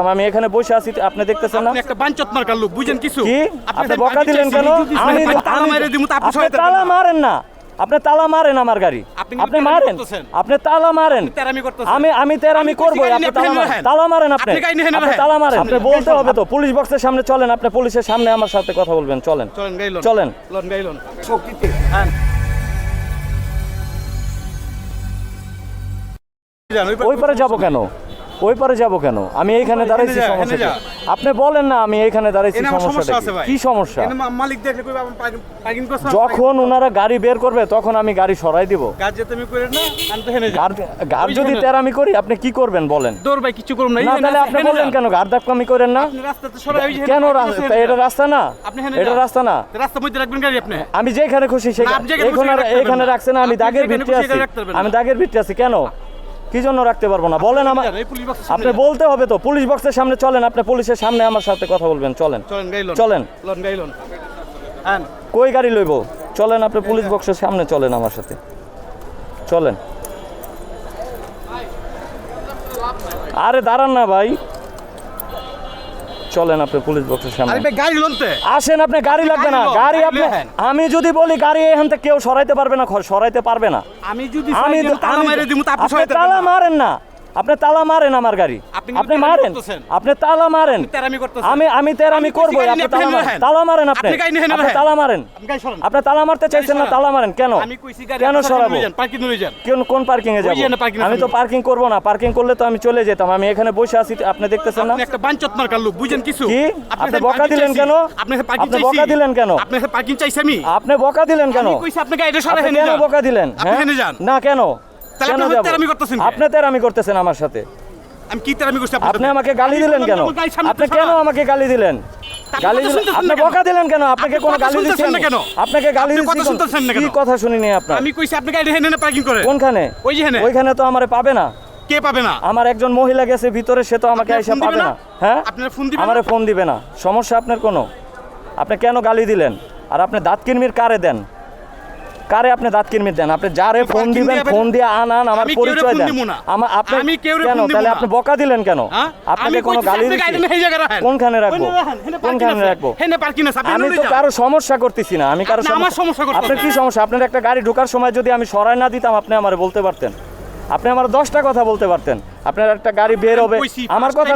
আমি এখানে বসে আছি আপনি দেখতেছেন না? আপনি একটা বাঞ্চত মার্কার লোক বুঝেন কিছু? কি? আপনি বকা দিলেন কেন? আমি তালা আমি- দিমু তা আপনি আপনি তালা মারেন না। আপনি তালা মারেন আমার গাড়ি। আপনি মারেন। আপনি তালা মারেন। আমি আমি তেরামি আমি করব আপনি তালা মারেন। তালা মারেন আপনি। তালা মারেন। আপনি বলতে হবে তো পুলিশ বক্সের সামনে চলেন আপনি পুলিশের সামনে আমার সাথে কথা বলবেন চলেন। চলেন গাইলন চলেন। শক্তিতে হ্যাঁ। ওই পারে যাব কেন? ওই পারে যাব কেন? আমি এইখানে দাঁড়াইছি সমস্যা আপনি বলেন না আমি এইখানে দাঁড়াইছি সমস্যা কি? সমস্যা? মালিক দেখলে যখন ওনারা গাড়ি বের করবে তখন আমি গাড়ি সরাই দিব। আমি গাড় যদি যেখানে- তেরামি করি আপনি কি করবেন বলেন? দৌড় ভাই কিছু করুন না। তাহলে আপনি যান। কেন গাড় দাপকামি করেন না? কেন রাস্তা এটা রাস্তা না? এটা রাস্তা না। রাস্তার মধ্যে রাখবেন গাড়ি আপনি। আমি যেখানে খুশি সেখানে এখানে রাখতে পারবেন এখানে না। রাখছে না আমি দাগের ভিত্তি আছি। আমি দাগের ভিত্তি আছি কেন? কি জন্য রাখতে পারব না? বলেন আমার আপনি বলতে হবে তো পুলিশ বক্সের সামনে চলেন আপনি পুলিশের সামনে আমার সাথে কথা বলবেন চলেন। চলেন হ্যাঁ। কই গাড়ি লইব? চলেন আপনি পুলিশ বক্সের সামনে চলেন আমার সাথে। চলেন। আরে দাঁড়ান না ভাই। চলেন আপনি পুলিশ বক্সের সামনে। গাড়ি লনতে। আসেন আপনি গাড়ি লাগবে না। গাড়ি আপনি আমি যদি বলি গাড়ি এখান থেকে কেউ সরাইতে পারবে না সরাইতে পারবে না। আমি যদি আমি তালা। মারেন না। আপনি তালা মারেন আমার গাড়ি। আপনি মারেন। আপনি তালা মারেন। আমি আমি তেরামি আমি করব আপনি তালা মারেন। আপনি। তালা মারেন। আপনি তালা মারতে চাইছেন না তালা মারেন। কেন? কেন সরাবো? পার্কিং কোন কোন পার্কিং এ যাব? আমি তো পার্কিং করব না। পার্কিং করলে তো আমি চলে যেতাম। আমি এখানে বসে আছি আপনি দেখতেছেন না? আপনি একটা বাঞ্চত মার্কার লোক বুঝেন কিছু? কি? আপনি বকা দিলেন কেন? আপনি বকা দিলেন কেন? আপনি parking চাইছি আমি। আপনি বকা দিলেন কেন? কইছি আপনি বকা দিলেন? হ্যাঁ? না কেন? আপনি করতেছেন আমার সাথে। আমি কি তেরামি করছি আপনি আমাকে গালি দিলেন কেন? আমার গাড়ির সামনে আপনি কেন আমাকে গালি দিলেন? গালি কথা দিলেন শুনতেছেন আপনি বকা দিলেন কেন? আপনাকে কোনো গালি দিচ্ছি না কেন? আপনাকে গালি আপনি কথা শুনতেছেন না কি কথা শুনিনি আপনার? আমি কইছি আপনি গাড়ি হেনে পার্কিং করে। কোনখানে? ওই যে ওইখানে তো আমারে পাবে না। কে পাবে না? আমার একজন মহিলা গেছে ভিতরে সে তো আমাকে এসে পাবে না? হ্যাঁ? আপনার ফোন দিবে আমারে? ফোন দিবে না। সমস্যা আপনার কোনো? আপনি কেন গালি দিলেন? আর আপনি দাঁত কিরমির কারে দেন? কারে আপনি দাঁত কিরমির দেন? আপনি যারে ফোন দিবেন ফোন দিয়ে আনান আমার আমি কেউরে পরিচয় ফোন দেন। আমার আপনি আমি কেউরে কেন? তাহলে আপনি বকা দিলেন কেন? হ্যাঁ? আপনাকে কোনো গালি দিচ্ছি। কোনখানে রাখব? ওইখানে রাখেন, কোনখানে রাখব? আমি তো কারও সমস্যা করতেছি না আমি কারও সমস্যা। আপনার কি সমস্যা? আপনার একটা গাড়ি ঢোকার সময় যদি আমি সরাই না দিতাম আপনি আমারে বলতে পারতেন। আপনি আমার দশটা কথা বলতে পারতেন। আপনার একটা গাড়ি বের হবে। আমার কথা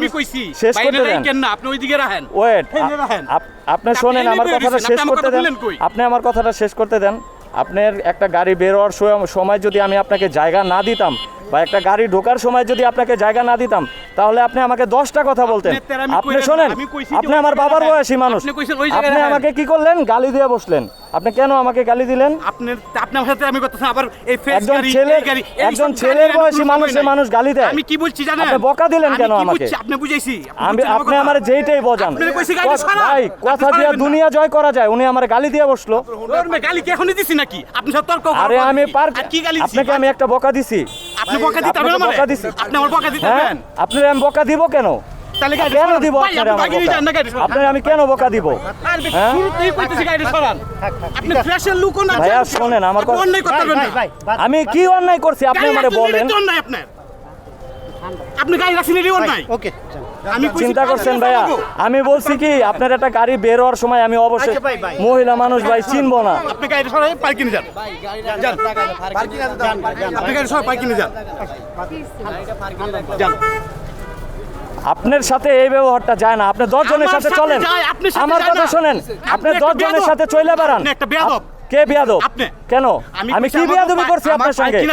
শেষ করতে দেন। আপনি ওইদিকে রাখেন। ওয়েট আপনি শোনেন আমার কথাটা শেষ করতে দেন। আপনি আমার কথাটা শেষ করতে দেন। আপনার একটা গাড়ি বেরোয়ার সময় যদি আমি আপনাকে জায়গা না দিতাম বা একটা গাড়ি ঢোকার সময় যদি আপনাকে জায়গা না দিতাম তাহলে আপনি আমাকে দশটা কথা বলতেন। আপনি শোনেন আপনি আমার বাবার বয়সী মানুষ। আপনি রাখেন। আমাকে কি করলেন? গালি দিয়ে বসলেন। আপনি কেন আমাকে গালি দিলেন? আপনার আপনি আমার সাথে আমি করতেছেন আবার এই ফেস একজন ছেলে একজন ছেলের বয়সী কোনো মানুষে গালি দেয়। আমি কি বলছি জানেন? আপনি বকা দিলেন আমি কেন কি আমাকে? বুঝছি? আপনি বুঝাইছি। আমি আপনি কথা? আমার যেইটাই আপনার কথা- ভাই কথা দিয়ে দুনিয়া জয় করা যায় উনি আমার গালি দিয়ে বসল। গালি কি এখনই দিছি নাকি? আপনি সব তর্ক আরে আমি? পার্ক কি গালি দিছি? আপনাকে আমি একটা বকা দিছি। আপনি বকা দিতে আপনাকে পারবেন বকা দিছি। আপনি আমার বকা দিতে হ্যাঁ? পারবেন আপনার আমি বকা দিব কেন? কেন দিব আপনার আমি কেন বকা দিব হ্যাঁ? শুরুতেই কইতেছি গাড়ি সরান। আপনি ফ্ল্যাশের লুকও না ভাইয়া। শোনেন, আমার। আমি কি অন্যায় করছি আপনি আমারে বলেন। আপনি গাড়ি রাখছেন এটাই অন্যায়। ওকে চিন্তা করছেন ভাইয়া আমি বলছি কি আপনার একটা গাড়ি বের হওয়ার সময় আমি অবশ্যই আচ্ছা। মহিলা মানুষ ভাই চিনবো না আপনি গাড়ি সরাই পার্কিংয়ে যান যান। আপনি গাড়ি সরাই পার্কিংয়ে যান যান আপনার সাথে এই ব্যবহারটা যায় না। আপনি দশ জনের সাথে চলেন। আমার কথা শোনেন। আপনি আপনি একটা দশ জনের সাথে চলে বেড়ান। আপনি একটা বেয়াদব। আপ- কে বিয়াদব? আপনি। কেন? আমি কি আমার বিয়াদবি করছি আপনার সঙ্গে?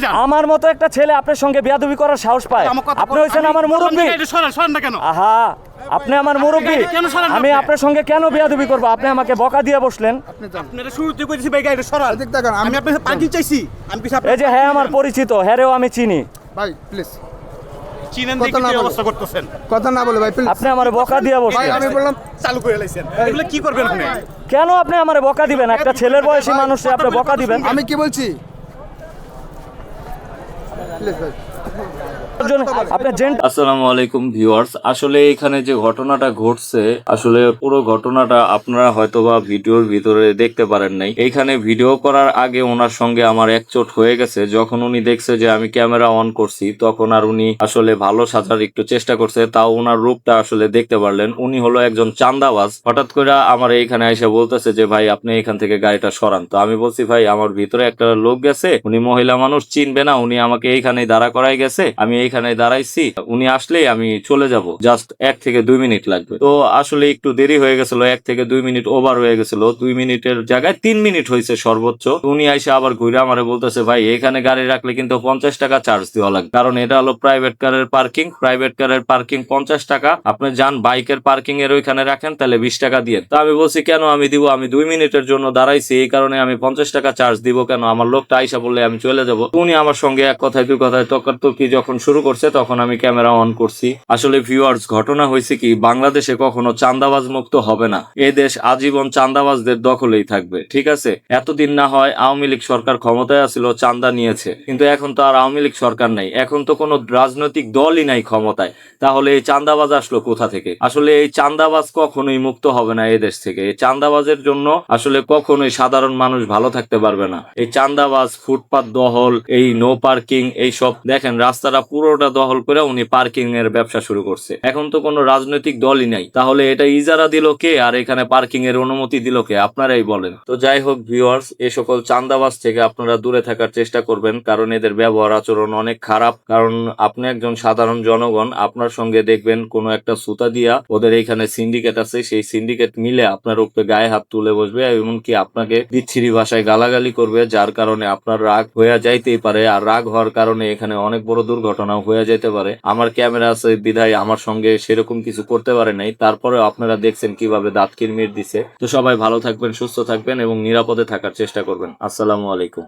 যান। আমার মতো একটা ছেলে আপনার সঙ্গে বিয়াদবি করার সাহস পায়। আপনি হয়েছেন আমার মুরব্বী। সরান, সরান না কেন? আহা আপনি আমার মুরব্বী। আমি আপনার সঙ্গে কেন বিয়াদবি করব? আপনি আমাকে বকা দিয়ে বসলেন। আপনারা শুরুতে কইতেছি ভাই গাড়ি সরান। আমি- আমি আপনার পার্কিং চাইছি। আমি এই যে হ্যাঁ আমার পরিচিত হ্যারেও আমি চিনি। ভাই প্লিজ। চিনেন দেখি কি অবস্থা করতেছেন? কথা না বলে ভাই আপনি আমারে বকা দিয়ে ভাই আমি বললাম চালু করে লাইছেন। এগুলো কি করবেন আপনি? কেন আপনি আমার বকা দিবেন? একটা ছেলের বয়সী মানুষে আপনি বকা দিবেন? আমি কি বলছি? প্লিজ ভাই আসসালামু আলাইকুম ভিউয়ার্স। আসলে এখানে যে ঘটনাটা ঘটছে আসলে পুরো ঘটনাটা আপনারা হয়তোবা ভিডিওর ভিতরে দেখতে পারেন নাই। এইখানে ভিডিও করার আগে ওনার সঙ্গে আমার একচোট হয়ে গেছে। যখন উনি দেখছে যে আমি ক্যামেরা অন করছি তখন আর উনি আসলে ভালো সাজার একটু চেষ্টা করছে তাও ওনার রূপটা আসলে দেখতে পারলেন। উনি হলো একজন চান্দাবাজ। হঠাৎ করে আমার এইখানে এসে বলতেছে যে ভাই আপনি এখান থেকে গাড়িটা সরান। তো আমি বলছি ভাই আমার ভিতরে একটা লোক গেছে উনি মহিলা মানুষ চিনবে না উনি আমাকে এইখানে দাঁড়া করাই গেছে। আমি এইখানে দাঁড়াইছি, উনি আসলেই আমি চলে যাব। জাস্ট এক থেকে দুই মিনিট লাগবে। তো আসলে একটু দেরি হয়ে গেছিল, এক থেকে দুই মিনিট ওভার হয়ে গেছিল। দুই মিনিটের জায়গায় তিন মিনিট হয়েছে সর্বোচ্চ। উনি আইসে আবার ঘুরে আমারে বলতেছে, ভাই, এখানে গাড়ি রাখলে কিন্তু পঞ্চাশ টাকা চার্জ দেওয়া লাগবে। কারণ এটা হলো প্রাইভেট কারের পার্কিং প্রাইভেট কারের পার্কিং পঞ্চাশ টাকা। আপনি যান বাইকের পার্কিং এর ওইখানে রাখেন, তাহলে বিশ টাকা দিয়ে। তো আমি বলছি, কেন আমি দিব? আমি দুই মিনিটের জন্য দাঁড়াইছি, এই কারণে আমি পঞ্চাশ টাকা চার্জ দিব কেন? আমার লোকটা আইসা বললে আমি চলে যাব। উনি আমার সঙ্গে এক কথায়, দুই কথায় তর্কাতর্কি যখন শুরু করছে, তখন আমি ক্যামেরা অন করছি। আসলে ভিউয়ার্স ঘটনা হয়েছে কি, বাংলাদেশে কখনো চান্দাবাজ মুক্ত হবে না। এ দেশ আজীবন চান্দাবাজদের দখলেই থাকবে, ঠিক আছে? এতদিন না হয় আওয়ামী লীগ সরকার ক্ষমতায় আসছিল চান্দা নিয়েছে। কিন্তু এখন তো আর আওয়ামী লীগ সরকার নাই। এখন তো কোনো রাজনৈতিক দলই নাই ক্ষমতায়। তাহলে এই চান্দাবাজ আসলো কোথা থেকে? আসলে এই চান্দাবাজ কখনোই মুক্ত হবে না এই দেশ থেকে। এই চান্দাবাজের জন্য আসলে কখনোই সাধারণ মানুষ ভালো থাকতে পারবে না। এই চান্দাবাজ ফুটপাত দহল এই নো পার্কিং এই সব দেখেন, রাস্তাটা পুরোটা দখল করে উনি পার্কিং এর ব্যবসা শুরু করছে। এখন তো কোনো রাজনৈতিক দলই নাই। তাহলে এটা ইজারা দিল কে? আর এখানে পার্কিং এর অনুমতি দিল কে? আপনারাই বলেন। তো যাই হোক ভিউয়ার্স এ সকল চান্দাবাজ থেকে আপনারা দূরে থাকার চেষ্টা করবেন, কারণ এদের ব্যবহার আচরণ অনেক খারাপ। কারণ আপনি একজন সাধারণ জনগণ, আপনার সঙ্গে দেখবেন কোনো একটা সুতা দিয়া ওদের এখানে সিন্ডিকেট আছে, সেই সিন্ডিকেট মিলে আপনার উপরে গায়ে হাত তুলে বসবে, এমনকি আপনাকে বিচ্ছিরি ভাষায় গালাগালি করবে, যার কারণে আপনার রাগ হয়ে যাইতেই পারে। আর রাগ হওয়ার কারণে এখানে অনেক বড় দুর্ঘটনাও হয়ে যেতে পারে। আমার ক্যামেরা আছে, বিধায় আমার সঙ্গে সেরকম কিছু করতে পারে নাই। তারপরে আপনারা দেখছেন কীভাবে দাঁত কিরমির দিছে। তো সবাই ভালো থাকবেন, সুস্থ থাকবেন এবং নিরাপদে থাকার চেষ্টা করবেন। আসসালামু আলাইকুম।